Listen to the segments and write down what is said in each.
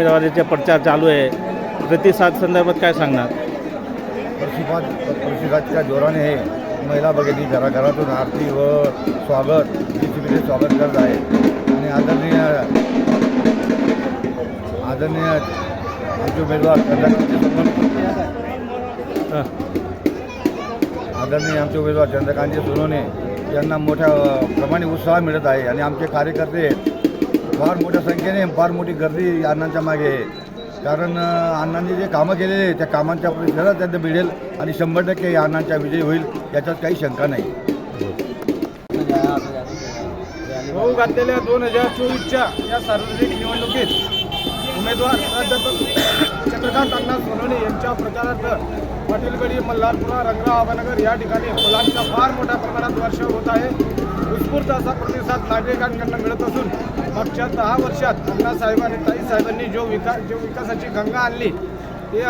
उमेदवारीचा प्रचार चालू आहे. प्रतिसाद संदर्भात काय सांगणार? प्रतिसाद प्रतिसादच्या जोराने हे महिला भगिनी घराघरातून आरती व स्वागत डीसीपीचे स्वागत करत आहे. आणि आदरणीय आदरणीय आमचे उमेदवार हं. आदरणीय आमचे उमेदवार चंद्रकांतजी सोनवणे यांना मोठ्या प्रमाणे उत्साह मिळत आहे. आणि आमचे कार्यकर्ते फार मोठ्या संख्येने फार मोठी गर्दी अण्णांच्या मागे आहे. कारण अण्णांनी जे कामं केलेले आहे, त्या कामांच्या परिसरात त्यांना मिळेल आणि शंभर टक्के अण्णांचा विजय होईल याच्यात काही शंका नाही. होऊ घातलेल्या दोन हजार चोवीसच्या या सार्वजनिक निवडणुकीत उमेदवार प्राध्यापक चंद्रकांत अण्णा सोनवणे यांच्या प्रचारार्थ पाटीलगडी मल्हारपुरा रंगराव आबानगर या ठिकाणी मुलांचा फार मोठ्या प्रमाणात वर्ष होत आहे. उत्स्फूर्त असा प्रतिसाद नागरिकांकडून मिळत असून मागच्या दहा वर्षात अण्णासाहेब आणि ताईसाहेबांनी जो विकास जो विकासाची गंगा आणली ते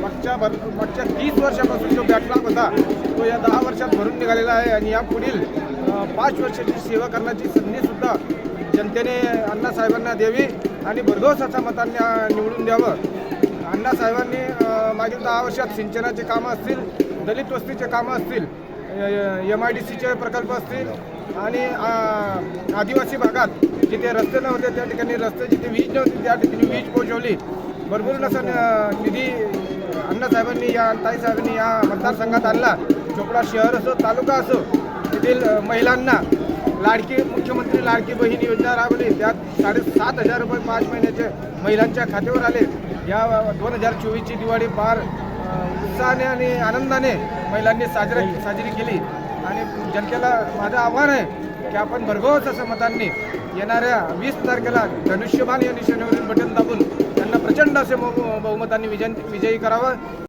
मागच्या भर मागच्या तीस वर्षापासून जो बॅकलॉग होता तो या दहा वर्षात भरून निघालेला आहे. आणि या पुढील पाच वर्षाची सेवा करण्याची संधीसुद्धा जनतेने अण्णासाहेबांना द्यावी आणि भरघोस असा मतांनी निवडून द्यावं. अण्णासाहेबांनी मागील दहा वर्षात सिंचनाचे कामं असतील दलित वस्तीचे कामं असतील एम आय डी सीचे प्रकल्प असतील आणि आदिवासी भागात जिथे रस्ते नव्हते त्या ठिकाणी रस्ते जिथे वीज नव्हती त्या ठिकाणी वीज पोहोचवली. भरपूर असा निधी अण्णासाहेबांनी या ताईसाहेबांनी या मतदारसंघात आणला. चोपडा शहर असो तालुका असो येथील महिलांना लाडकी मुख्यमंत्री लाडकी बहीण योजना राबवली. त्यात साडेसात हजार रुपये पाच महिन्याचे महिलांच्या खात्यावर आले. या दोन हजार चोवीसची दिवाळी फार उत्साहाने आणि आनंदाने महिलांनी साजरा साजरी केली. आणि जनतेला माझं आव्हान आहे की आपण भरघोस असं मतांनी येणाऱ्या वीस तारखेला धनुष्यबाण या निशाण्यावरील बटन दाबून त्यांना प्रचंड असे बहुमतांनी विजय विजयी करावं.